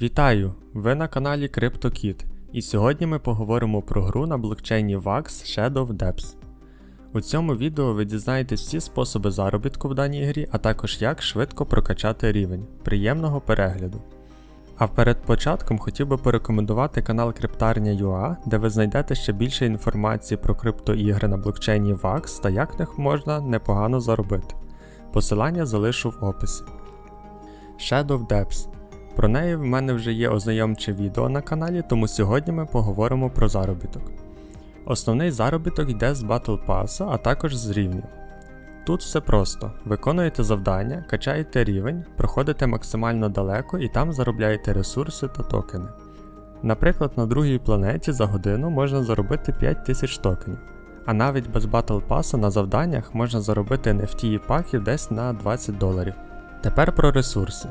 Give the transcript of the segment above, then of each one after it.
Вітаю! Ви на каналі CryptoKit, і сьогодні ми поговоримо про гру на блокчейні VAX Shadow Depths. У цьому відео ви дізнаєтесь всі способи заробітку в даній грі, а також як швидко прокачати рівень. Приємного перегляду! А перед початком хотів би порекомендувати канал Криптарня.ua, де ви знайдете ще більше інформації про криптоігри на блокчейні VAX та як них можна непогано заробити. Посилання залишу в описі. Shadow Depths про неї в мене вже є ознайомче відео на каналі, тому сьогодні ми поговоримо про заробіток. Основний заробіток йде з Battle Pass, а також з рівнів. Тут все просто: виконуєте завдання, качаєте рівень, проходите максимально далеко і там заробляєте ресурси та токени. Наприклад, на другій планеті за годину можна заробити 5000 токенів, а навіть без Battle Pass на завданнях можна заробити NFT паків десь на 20 доларів. Тепер про ресурси.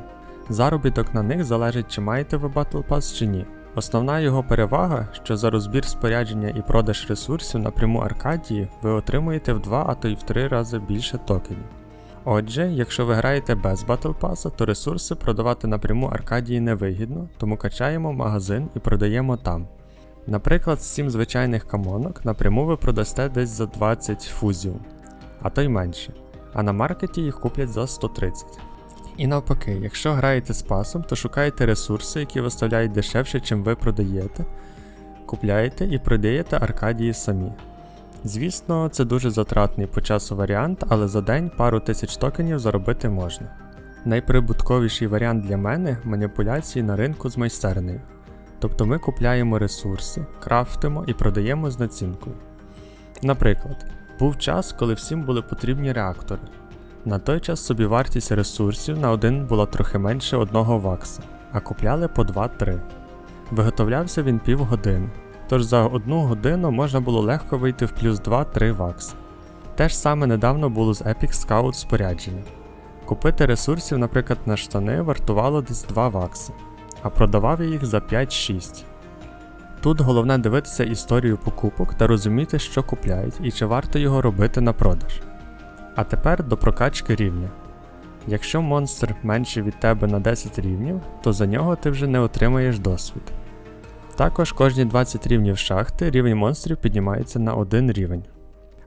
Заробіток на них залежить, чи маєте ви Battle Pass чи ні. Основна його перевага, що за розбір спорядження і продаж ресурсів напряму Аркадії ви отримуєте в 2, а то й в 3 рази більше токенів. Отже, якщо ви граєте без Battle Pass, то ресурси продавати напряму Аркадії невигідно, тому качаємо магазин і продаємо там. Наприклад, з 7 звичайних камонок напряму ви продасте десь за 20 фузів, а то й менше, а на маркеті їх куплять за 130. І навпаки, якщо граєте з пасом, то шукайте ресурси, які виставляють дешевше, чим ви продаєте, купляєте і продаєте Аркадії самі. Звісно, це дуже затратний по часу варіант, але за день пару тисяч токенів заробити можна. Найприбутковіший варіант для мене маніпуляції на ринку з майстернею. Тобто ми купляємо ресурси, крафтимо і продаємо з націнкою. Наприклад, був час, коли всім були потрібні реактори. На той час собівартість ресурсів на один була трохи менше одного вакса, а купляли по 2-3. Виготовлявся він півгодини, тож за одну годину можна було легко вийти в плюс 2-3 вакси. Те ж саме недавно було з Epic Scout спорядження. Купити ресурсів, наприклад, на штани вартувало десь 2 вакси, а продавав я їх за 5-6. Тут головне дивитися історію покупок та розуміти, що купляють і чи варто його робити на продаж. А тепер до прокачки рівня. Якщо монстр менший від тебе на 10 рівнів, то за нього ти вже не отримаєш досвід. Також кожні 20 рівнів шахти рівень монстрів піднімається на 1 рівень.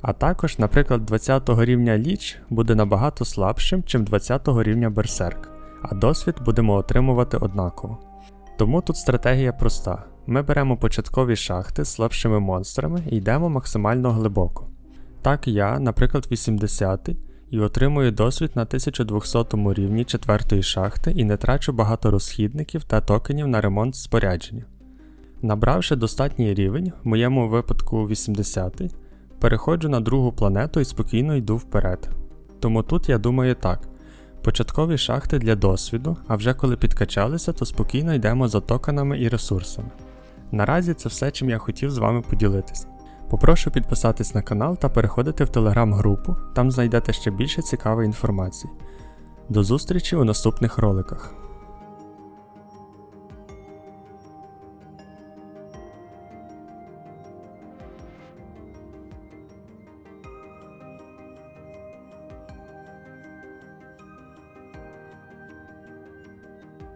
А також, наприклад, 20 рівня ліч буде набагато слабшим, чим 20 рівня берсерк, а досвід будемо отримувати однаково. Тому тут стратегія проста: ми беремо початкові шахти з слабшими монстрами і йдемо максимально глибоко. Так я, наприклад, 80 і отримую досвід на 1200 рівні 4 шахти і не трачу багато розхідників та токенів на ремонт спорядження. Набравши достатній рівень, в моєму випадку 80, переходжу на другу планету і спокійно йду вперед. Тому тут я думаю так: початкові шахти для досвіду, а вже коли підкачалися, то спокійно йдемо за токенами і ресурсами. Наразі це все, чим я хотів з вами поділитися. Попрошу підписатись на канал та переходити в телеграм-групу, там знайдете ще більше цікавої інформації. До зустрічі у наступних роликах.